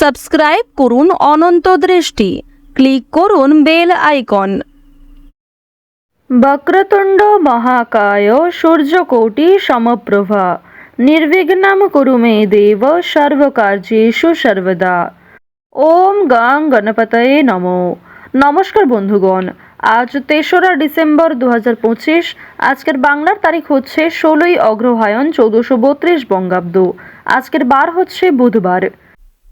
Subscribe করুন অনন্ত দৃষ্টি। Click করুন বেল আইকন। বক্রতুণ্ড মহাকায় সূর্যকোটি সমপ্রভা। নির্বিঘ্নম কুরু মে দেব সর্বকার্যেষু সর্বদা। ওম গাং গণপতয়ে নমো। নমস্কার বন্ধুগণ, আজ তেসরা ডিসেম্বর দু হাজার পঁচিশ, আজকের বাংলার তারিখ হচ্ছে ষোলোই অগ্রহায়ণ চৌদ্দশো বত্রিশ বঙ্গাব্দ। আজকের বার হচ্ছে বুধবার।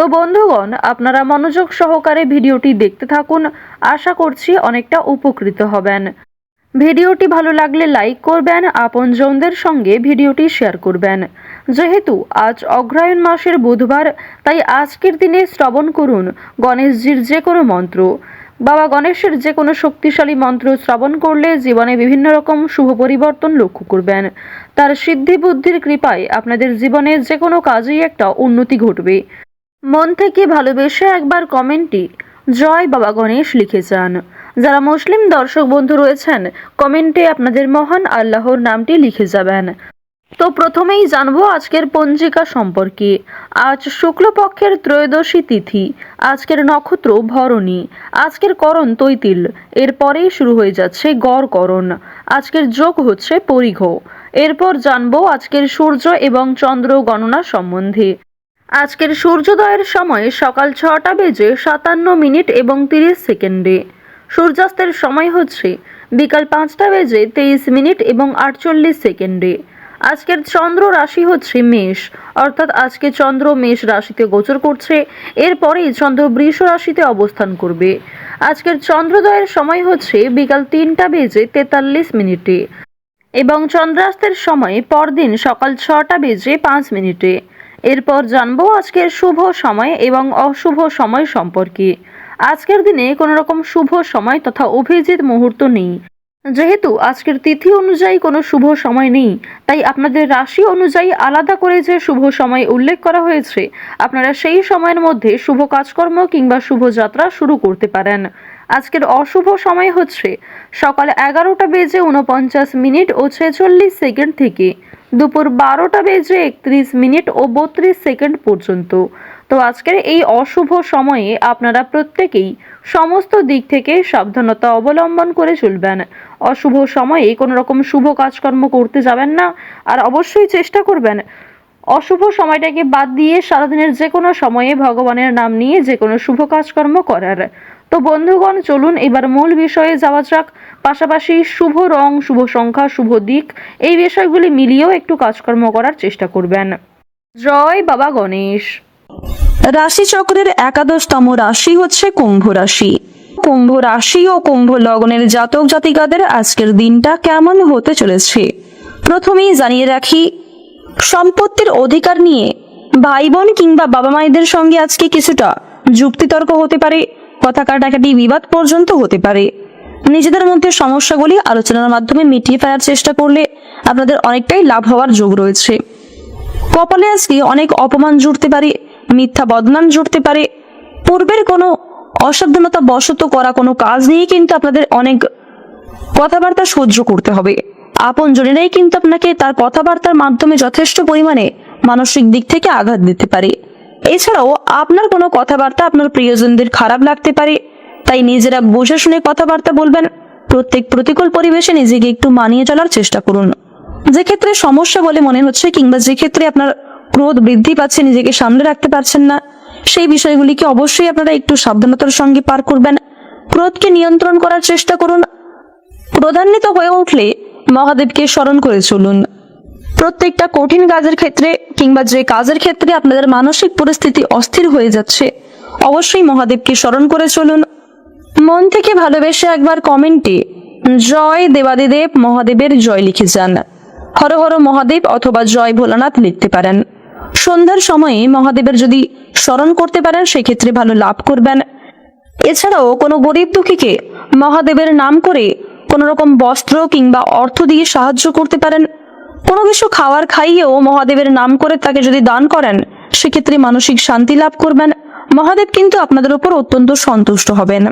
তো বন্ধুগণ, আপনারা মনোযোগ সহকারে ভিডিওটি দেখতে থাকুন। আশা করছি অনেকটা উপকৃত হবেন। ভিডিওটি ভালো লাগলে লাইক করবেন, আপনজনদের সঙ্গে ভিডিওটি শেয়ার করবেন। যেহেতু আজ অগ্রায়ণ মাসের বুধবার, তাই আজকের দিনে শ্রবণ করুন গণেশজির যে কোনো মন্ত্র। বাবা গণেশের যে কোনো শক্তিশালী মন্ত্র শ্রবণ করলে জীবনে বিভিন্ন রকম শুভ পরিবর্তন লক্ষ্য করবেন। তার সিদ্ধি বুদ্ধির কৃপায় আপনাদের জীবনে যে কোনো কাজেই একটা উন্নতি ঘটবে। মন থেকে ভালোবেসে একবার কমেন্টে জয় বাবা গণেশ লিখে যান। যারা মুসলিম দর্শক বন্ধু রয়েছেন, কমেন্টে আপনাদের মহান আল্লাহর নামটি লিখে যাবেন। তো প্রথমেই জানব আজকের পঞ্জিকা সম্পর্কে। আজ শুক্লপক্ষের ত্রয়োদশী তিথি, আজকের নক্ষত্র ভরণী, আজকের করণ তৈতিল, এরপরেই শুরু হয়ে যাচ্ছে গড় করণ। আজকের যোগ হচ্ছে পরিঘ। এরপর জানব আজকের সূর্য এবং চন্দ্র গণনা সম্বন্ধে। আজকের সূর্যোদয়ের সময় সকাল ছটা বেজে সাতান্ন মিনিট এবং তিরিশ সেকেন্ডে। সূর্যাস্তের সময় হচ্ছে বিকাল পাঁচটা বেজে তেইশ মিনিট এবং আটচল্লিশ সেকেন্ডে। আজকের চন্দ্র রাশি হচ্ছে মেষ, অর্থাৎ আজকে চন্দ্র মেষ রাশিতে গোচর করছে, এরপরেই চন্দ্র বৃষ রাশিতে অবস্থান করবে। আজকের চন্দ্রোদয়ের সময় হচ্ছে বিকাল তিনটা বেজে তেতাল্লিশ মিনিটে এবং চন্দ্রাস্তের সময় পরদিন সকাল ছটা বেজে পাঁচ মিনিটে। এরপর জানব আজকের শুভ সময় এবং অশুভ সময় সম্পর্কে। আজকের দিনে কোনো রকম শুভ সময় তথা অভিজিৎ মুহূর্ত নেই। যেহেতু আজকের তিথি অনুযায়ী কোনো শুভ সময় নেই, তাই আপনাদের রাশি অনুযায়ী আলাদা করে যে শুভ সময় উল্লেখ করা হয়েছে, আপনারা সেই সময়ের মধ্যে শুভ কাজকর্ম কিংবা শুভ যাত্রা শুরু করতে পারেন। আজকের অশুভ সময় হচ্ছে সকাল এগারোটা বেজে উনপঞ্চাশ মিনিট ও ছেচল্লিশ সেকেন্ড থেকে। দুপুর বারোটা বেজে একত্রিশ মিনিট ও বত্রিশ সেকেন্ড পর্যন্ত। তো আজকের এই অশুভ সময়ে আপনারা প্রত্যেকেই সমস্ত দিক থেকে সাবধানতা অবলম্বন করে চলবেন। অশুভ সময়ে কোনো রকম শুভ কাজকর্ম করতে যাবেন না আর অবশ্যই চেষ্টা করবেন। অশুভ সময়টাকে বাদ দিয়ে সারাদিনের যে কোনো সময়ে ভগবানের নাম নিয়ে যে কোনো শুভ কাজকর্ম করার। তো বন্ধুগণ, চলুন এবার মূল বিষয়ে যাওয়া যাক। পাশাপাশি শুভ রং, শুভ সংখ্যা, শুভ দিক, এই বিষয়গুলি মিলিয়েও একটু কাজকর্ম করার চেষ্টা করবেন। জয় বাবা গণেশ। রাশিচক্রের একাদশতম রাশি হচ্ছে কুম্ভ রাশি। কুম্ভ রাশি ও কুম্ভ লগ্নের জাতক জাতিকাদের আজকের দিনটা কেমন হতে চলেছে? প্রথমেই জানিয়ে রাখি, সম্পত্তির অধিকার নিয়ে ভাই বোন কিংবা বাবা মায়েদের সঙ্গে আজকে কিছুটা যুক্তিতর্ক হতে পারে। কথা কাটাকাটি বিবাদ পর্যন্ত হতে পারে। নিজেদের মধ্যে সমস্যাগুলি আলোচনার মাধ্যমে মিটিয়ে ফেলার চেষ্টা করলে আপনাদের অনেকটাই লাভ হওয়ার যোগ রয়েছে। কপালে আজকে অনেক অপমান জুড়তে পারে, মিথ্যা বদনাম জুড়তে পারে। পূর্বের কোনো অসাবধানতা বশত করা কোনো কাজ নিয়ে কিন্তু আপনাদের অনেক কথাবার্তা সহ্য করতে হবে। আপন জনেরাই কিন্তু আপনাকে তার কথাবার্তার মাধ্যমে যথেষ্ট পরিমাণে মানসিক দিক থেকে আঘাত দিতে পারে। এছাড়াও আপনার কোনো কথাবার্তা আপনার প্রিয়জনদের খারাপ লাগতে পারে, তাই নিজেরা বুঝে শুনে কথাবার্তা বলবেন। প্রত্যেক প্রতিকূল পরিবেশে নিজেকে একটু মানিয়ে চলার চেষ্টা করুন। যে ক্ষেত্রে সমস্যা বলে মনে হচ্ছে কিংবা যে ক্ষেত্রে আপনার ক্রোধ বৃদ্ধি পাচ্ছে, নিজেকে সামনে রাখতে পারছেন না, সেই বিষয়গুলিকে অবশ্যই আপনারা একটু সাবধানতার সঙ্গে পার করবেন। ক্রোধকে নিয়ন্ত্রণ করার চেষ্টা করুন। ক্রোধান্বিত হয়ে উঠলে মহাদেবকে স্মরণ করে চলুন। প্রত্যেকটা কঠিন কাজের ক্ষেত্রে কিংবা যে কাজের ক্ষেত্রে আপনাদের মানসিক পরিস্থিতি অস্থির হয়ে যাচ্ছে, অবশ্যই মহাদেবকে স্মরণ করে চলুন। মন থেকে ভালোবেসে একবার কমেন্টে জয় দেবাদিদেব মহাদেবের জয় লিখে যান। হর হর মহাদেব অথবা জয় ভোলানাথ লিখতে পারেন। সন্ধ্যার সময়ে মহাদেবের যদি স্মরণ করতে পারেন, সেক্ষেত্রে ভালো লাভ করবেন। এছাড়াও কোনো গরিব দুঃখীকে মহাদেবের নাম করে কোনো রকম বস্ত্র কিংবা অর্থ দিয়ে সাহায্য করতে পারেন। কোনো কিছু খাওয়ার খাইয়েও মহাদেবের নাম করে তাকে যদি দান করেন, সেক্ষেত্রে মানসিক শান্তি লাভ করবেন। মহাদেব কিন্তু আপনাদের উপর অত্যন্ত সন্তুষ্ট হবেন।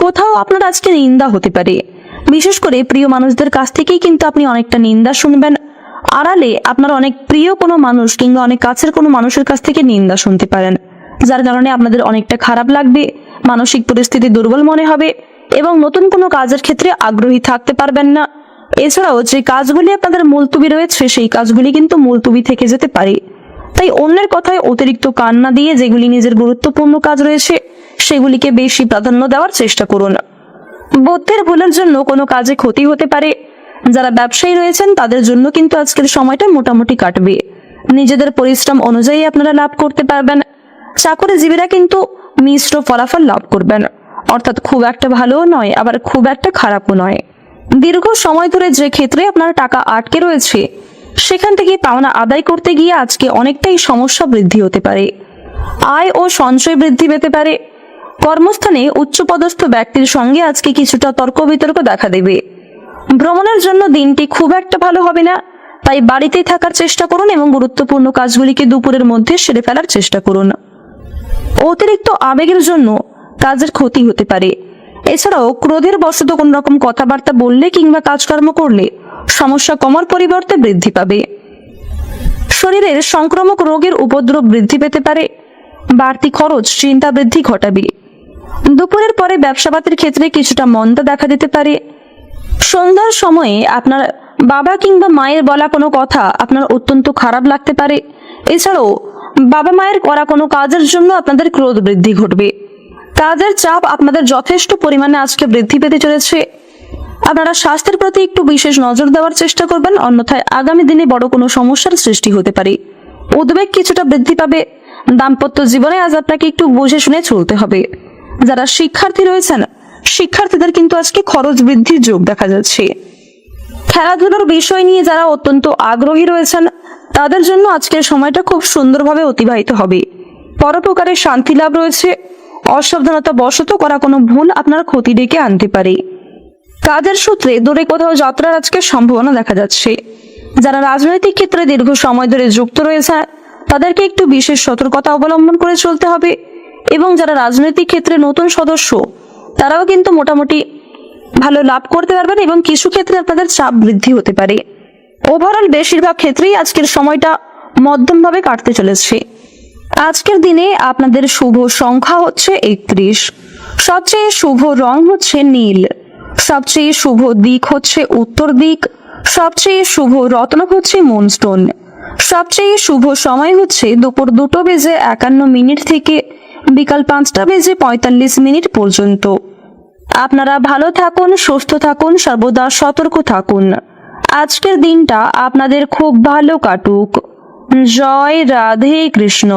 কোথাও আপনার আজকে নিন্দা হতে পারে। বিশেষ করে প্রিয় মানুষদের কাছ থেকেই কিন্তু আপনি অনেকটা নিন্দা শুনবেন। আড়ালে আপনার অনেক প্রিয় কোনো মানুষ কিংবা অনেক কাছের কোনো মানুষের কাছ থেকে নিন্দা শুনতে পারেন। যার কারণে আপনাদের অনেকটা খারাপ লাগবে, মানসিক পরিস্থিতি দুর্বল মনে হবে এবং নতুন কোনো কাজের ক্ষেত্রে আগ্রহী থাকতে পারবেন না। এছাড়াও যে কাজগুলি আপনাদের মুলতুবি রয়েছে, সেই কাজগুলি কিন্তু মুলতুবি থেকে যেতে পারে। তাই অন্যের কথায় অতিরিক্ত কান না দিয়ে যেগুলি নিজের গুরুত্বপূর্ণ কাজ রয়েছে, সেগুলিকে বেশি প্রাধান্য দেওয়ার চেষ্টা করুন। বুদ্ধির ভুলের জন্য কোনো কাজে ক্ষতি হতে পারে। যারা ব্যবসায়ী রয়েছেন, তাদের জন্য কিন্তু আজকের সময়টা মোটামুটি কাটবে। নিজেদের পরিশ্রম অনুযায়ী আপনারা লাভ করতে পারবেন। চাকরিজীবীরা কিন্তু মিশ্র ফলাফল লাভ করবেন। অর্থাৎ খুব একটা ভালোও নয়, আবার খুব একটা খারাপও নয়। দীর্ঘ সময় ধরে যে ক্ষেত্রে আপনার টাকা আটকে রয়েছে, সেখান থেকে পাওনা আদায় করতে গিয়ে আজকে অনেকটাই সমস্যা বৃদ্ধি হতে পারে। আয় ও সঞ্চয় বৃদ্ধি পেতে পারে। কর্মস্থানে উচ্চপদস্থ ব্যক্তির সঙ্গে আজকে কিছুটা তর্ক বিতর্ক দেখা দেবে। ভ্রমণের জন্য দিনটি খুব একটা ভালো হবে না, তাই বাড়িতেই থাকার চেষ্টা করুন এবং গুরুত্বপূর্ণ কাজগুলিকে দুপুরের মধ্যে সেরে ফেলার চেষ্টা করুন। অতিরিক্ত আবেগের জন্য কাজের ক্ষতি হতে পারে। এছাড়াও ক্রোধের বশত কোন রকম কথাবার্তা বললে কিংবা কাজকর্ম করলে সমস্যা কমার পরিবর্তে বৃদ্ধি পাবে। শরীরের সংক্রামক রোগের উপদ্রব বৃদ্ধি পেতে পারে, বাড়তি খরচ, চিন্তা বৃদ্ধি ঘটাবে। দুপুরের পরে ব্যবসাপাতির ক্ষেত্রে কিছুটা মন্দা দেখা দিতে পারে। সন্ধ্যার সময়ে আপনার বাবা কিংবা মায়ের বলা কোনো কথা আপনার অত্যন্ত খারাপ লাগতে পারে। এছাড়াও বাবা মায়ের করা কোনো কাজের জন্য আপনাদের ক্রোধ বৃদ্ধি ঘটবে। কাজের চাপ আপনাদের যথেষ্ট পরিমাণে আজকে বৃদ্ধি পেতে চলেছে। আপনারা স্বাস্থ্যের প্রতি একটু বিশেষ নজর দেওয়ার চেষ্টা করবেন, অন্যথায় আগামী দিনে বড় কোনো সমস্যার সৃষ্টি হতে পারে। উদ্বেগ কিছুটা বৃদ্ধি পাবে। দাম্পত্য জীবনে আজ আপনাকে একটু বুঝে শুনে চলতে হবে। যারা শিক্ষার্থী রয়েছেন, শিক্ষার্থীদের কিন্তু আজকে খরচ বৃদ্ধির যোগ দেখা যাচ্ছে। খেলাধুলার বিষয় নিয়ে যারা অত্যন্ত আগ্রহী রয়েছেন, তাদের জন্য আজকের সময়টা খুব সুন্দরভাবে অতিবাহিত হবে। পরোপকারের শান্তি লাভ রয়েছে। অসাবধানতা বশত করা কোনো ভুল আপনার ক্ষতি ডেকে আনতে পারে। কাজের সূত্রে দূরে কোথাও যাত্রার আজকে সম্ভাবনা দেখা যাচ্ছে। যারা রাজনৈতিক ক্ষেত্রে দীর্ঘ সময় ধরে যুক্ত রয়েছে, তাদেরকে একটু বিশেষ সতর্কতা অবলম্বন করে চলতে হবে এবং যারা রাজনৈতিক ক্ষেত্রে নতুন সদস্য, তারাও কিন্তু মোটামুটি ভালো লাভ করতে পারবেন এবং কিছু ক্ষেত্রে আপনাদের চাপ বৃদ্ধি হতে পারে। ওভারঅল বেশিরভাগ ক্ষেত্রেই আজকের সময়টা মধ্যমভাবে কাটতে চলেছে। আজকের দিনে আপনাদের শুভ সংখ্যা হচ্ছে একত্রিশ। সবচেয়ে শুভ রং হচ্ছে নীল। সবচেয়ে শুভ দিক হচ্ছে উত্তর দিক। সবচেয়ে শুভ রত্ন হচ্ছে মুনস্টোন। সবচেয়ে শুভ সময় হচ্ছে দুপুর দুটো বেজে একান্ন মিনিট থেকে বিকাল পাঁচটা বেজে পঁয়তাল্লিশ মিনিট পর্যন্ত। আপনারা ভালো থাকুন, সুস্থ থাকুন, সর্বদা সতর্ক থাকুন। আজকের দিনটা আপনাদের খুব ভালো কাটুক। জয় রাধে কৃষ্ণ